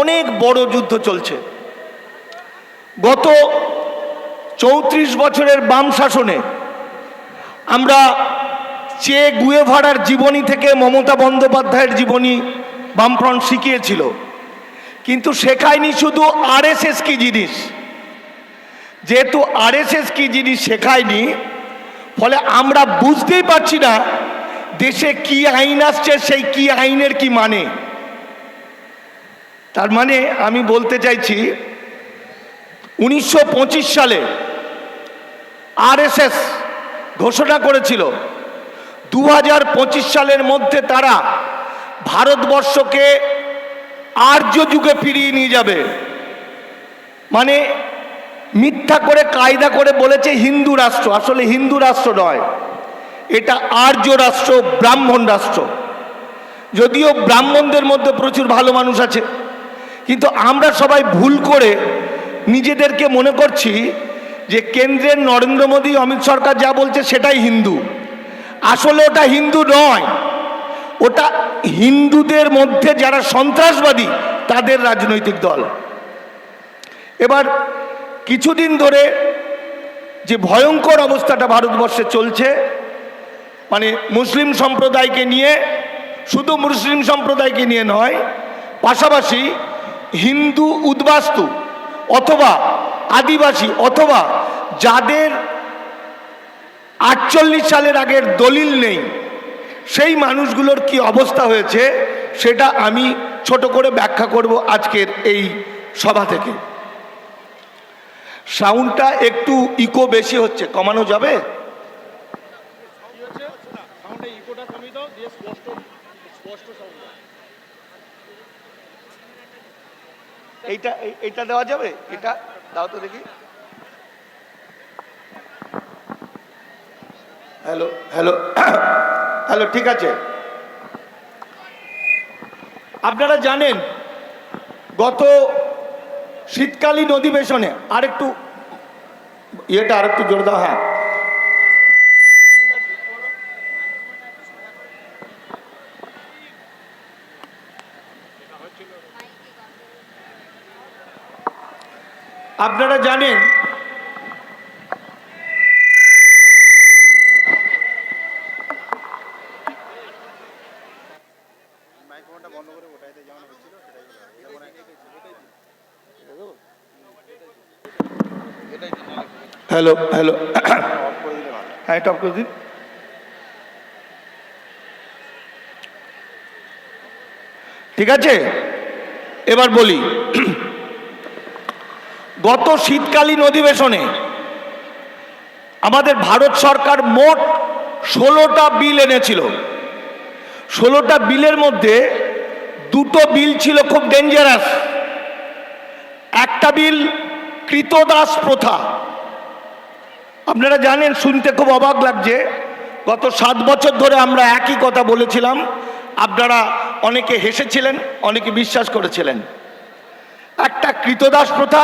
অনেক বড় যুদ্ধ চলছে। গত চৌত্রিশ বছরের বাম শাসনে আমরা চে গুয়েভারার জীবনী থেকে মমতা বন্দ্যোপাধ্যায়ের জীবনী বামফ্রন্ট শিখিয়েছিল। কিন্তু শেখায়নি শুধু আরএসএস কি জিনিস। যেহেতু আরএসএস কি জিনিস শেখায়নি, ফলে আমরা বুঝতেই পারছি না দেশে কি আইন আসছে, সেই কি আইনের কি মানে। তার মানে আমি বলতে চাইছি, উনিশশো পঁচিশ সালে আরএসএস ঘোষণা করেছিল দু হাজার পঁচিশ সালের মধ্যে তারা ভারতবর্ষকে আর্য যুগে ফিরিয়ে নিয়ে যাবে। মানে মিথ্যা করে, কায়দা করে বলেছে হিন্দু রাষ্ট্র। আসলে হিন্দু রাষ্ট্র নয়, এটা আর্য রাষ্ট্র, ব্রাহ্মণ রাষ্ট্র। যদিও ব্রাহ্মণদের মধ্যে প্রচুর ভালো মানুষ আছে কিন্তু আমরা সবাই ভুল করে নিজেদেরকে মনে করছি যে কেন্দ্রের নরেন্দ্র মোদী, অমিত সরকার যা বলছে সেটাই হিন্দু। আসলে ওটা হিন্দু নয়। ওটা হিন্দুদের মধ্যে যারা সন্ত্রাসবাদী, তাদের রাজনৈতিক দল। এবার কিছুদিন ধরে যে ভয়ঙ্কর অবস্থাটা ভারতবর্ষে চলছে মানে মুসলিম সম্প্রদায়কে নিয়ে, শুধু মুসলিম সম্প্রদায়কে নিয়ে নয়, পাশাপাশি হিন্দু উদ্বাস্তু অথবা আদিবাসী অথবা যাদের আটচল্লিশ সালের আগের দলিল নেই, সেই মানুষগুলোর কি অবস্থা হয়েছে সেটা আমি ছোট করে ব্যাখ্যা করব আজকের এই সভা থেকে। সাউন্ডটা একটু ইকো বেশি হচ্ছে, কমানো যাবে? এইটা, এই- এইটা দেওয়া যাবে? এটা, দাও তো দেখি। হ্যালো হ্যালো হ্যালো, ঠিক আছে। আপনারা জানেন, গত শীতকালীন অধিবেশনে আরেকটু, ইয়েটা আরেকটু জোর দাও হ্যাঁ আপনারা জানেন মাইক্রোফোনটা বন্ধ করে ওটাইতে যেমন হচ্ছিল সেটাই এটা মনে হয় এটাই জানেন হ্যালো হ্যালো হ্যাঁ টপ করে দিন। ঠিক আছে? এবার বলি। গত শীতকালীন অধিবেশনে আমাদের ভারত সরকার মোট ষোলোটা বিল এনেছিল। ষোলোটা বিলের মধ্যে দুটো বিল ছিল খুব ডেঞ্জারাস একটা বিল কৃতদাস প্রথা। আপনারা জানেন, শুনতে খুব অবাক লাগছে। গত সাত বছর ধরে আমরা একই কথা বলেছিলাম। আপনারা অনেকে হেসেছিলেন, অনেকে বিশ্বাস করেছিলেন। একটা কৃতদাস প্রথা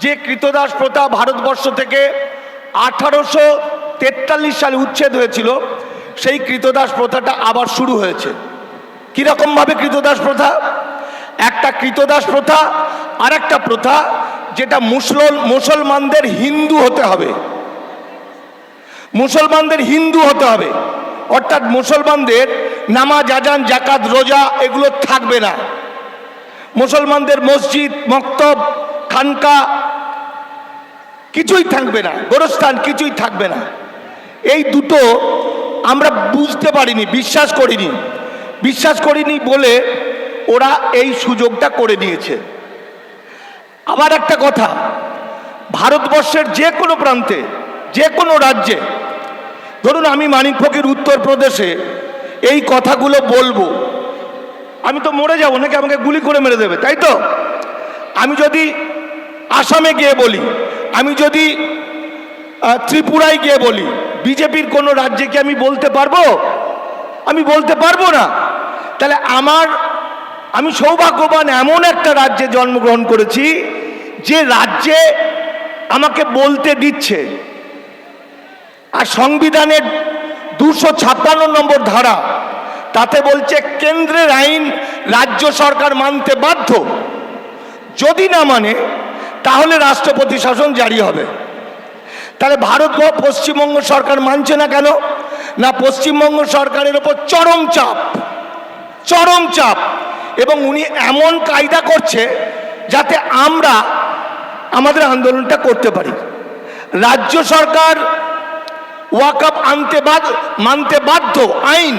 যে কৃতদাস প্রথা ভারতবর্ষ থেকে আঠারোশো তেতাল্লিশ সালে উচ্ছেদ হয়েছিল, সেই কৃতদাস প্রথাটা আবার শুরু হয়েছে। কীরকমভাবে কৃতদাস প্রথা? একটা কৃতদাস প্রথা আর একটা প্রথা যেটা মুসল মুসলমানদের হিন্দু হতে হবে। মুসলমানদের হিন্দু হতে হবে। অর্থাৎ মুসলমানদের নামাজ, আজান, জাকাত, রোজা এগুলো থাকবে না। মুসলমানদের মসজিদ, মক্তব, খানকা কিছুই থাকবে না, গোরস্থান কিছুই থাকবে না। এই দুটো আমরা বুঝতে পারিনি, বিশ্বাস করিনি। বিশ্বাস করিনি বলে ওরা এই সুযোগটা করে নিয়েছে। আবার একটা কথা, ভারতবর্ষের যে কোনো প্রান্তে, যে কোনো রাজ্যে, ধরুন আমি মানিক ফকির উত্তরপ্রদেশে এই কথাগুলো বলব। আমি তো মরে যাব, নাকি আমাকে গুলি করে মেরে দেবে, তাই তো? আমি যদি আসামে গিয়ে বলি আমি যদি ত্রিপুরায় গিয়ে বলি, বিজেপির কোনো রাজ্যে কি আমি বলতে পারব? আমি বলতে পারব না। তাহলে আমার, আমি সৌভাগ্যবান এমন একটা রাজ্যে জন্মগ্রহণ করেছি, যে রাজ্যে আমাকে বলতে দিচ্ছে। আর সংবিধানের দুশো ছাপ্পান্ন নম্বর ধারা, তাতে বলছে কেন্দ্রের আইন রাজ্য সরকার মানতে বাধ্য। যদি না মানে তাহলে রাষ্ট্রপতি শাসন জারি হবে। তাহলে ভারত পশ্চিমবঙ্গ সরকার মানছে না কেন? না, পশ্চিমবঙ্গ সরকারের ওপর চরম চাপ। চরম চাপ। এবং উনি এমন কায়দা করছে যাতে আমরা আমাদের আন্দোলনটা করতে পারি। রাজ্য সরকার ওয়াকআপ আনতে মানতে বাধ্য, আইন।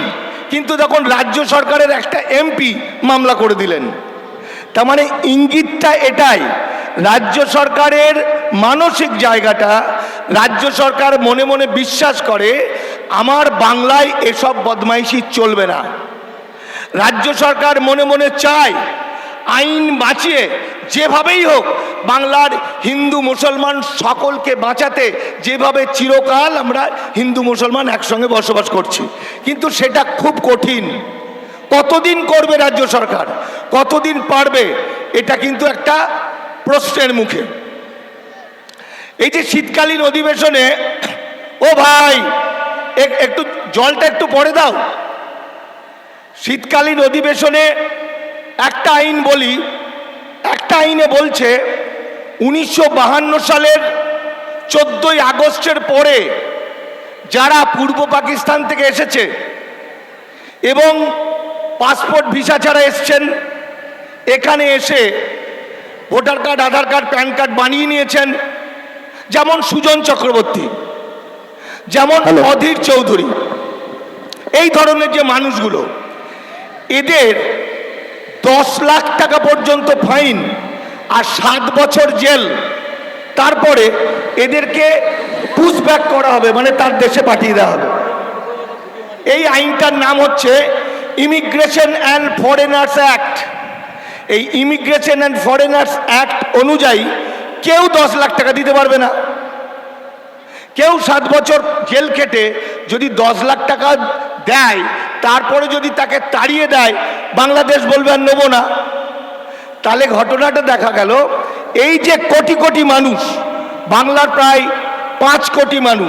কিন্তু তখন রাজ্য সরকারের একটা এমপি মামলা করে দিলেন। তার মানে ইঙ্গিতটা এটাই রাজ্য সরকারের মানসিক জায়গাটা, রাজ্য সরকার মনে মনে বিশ্বাস করে, আমার বাংলায় এসব বদমাইশি চলবে না। রাজ্য সরকার মনে মনে চায়, আইন বাঁচিয়ে, যেভাবেই হোক, বাংলার হিন্দু মুসলমান সকলকে বাঁচাতে, যেভাবে চিরকাল আমরা হিন্দু মুসলমান একসঙ্গে বসবাস করছি। কিন্তু সেটা খুব কঠিন। কতদিন করবে রাজ্য সরকার? কতদিন পারবে? এটা কিন্তু একটা প্রশ্নের মুখে। এই যে শীতকালীন অধিবেশনে, ও ভাই, এক- একটু জলটা একটু পরে দাও। শীতকালীন অধিবেশনে একটা আইন বলি, একটা আইনে বলছে, উনিশশো সালের চোদ্দই আগস্টের পরে যারা পূর্ব পাকিস্তান থেকে এসেছে এবং পাসপোর্ট ভিসা ছাড়া এসছেন, এখানে এসে voter card Aadhaar card PAN card বানিয়ে নিয়েছেন। যেমন সুজন চক্রবর্তী যেমন অধীর চৌধুরী। এই ধরনের যে মানুষগুলো এদের দশ লাখ টাকা পর্যন্ত ফাইন আর সাত বছর জেল তারপরে এদেরকে পুশব্যাক করা হবে মানে তার দেশে পাঠিয়ে দেওয়া হবে। এই আইনটার নাম হচ্ছে ইমিগ্রেশন অ্যান্ড ফরেনার্স অ্যাক্ট এই ইমিগ্রেশন অ্যান্ড ফরেনার্স অ্যাক্ট অনুযায়ী কেউ দশ লাখ টাকা দিতে পারবে না। কেউ সাত বছর জেল খেটে যদি দশ লাখ টাকা দেয়, তারপরে যদি তাকে তাড়িয়ে দেয়, বাংলাদেশ বলবে আর নেব না। তাহলে ঘটনাটা দেখা গেল, এই যে কোটি কোটি মানুষ, বাংলার প্রায় পাঁচ কোটি মানুষ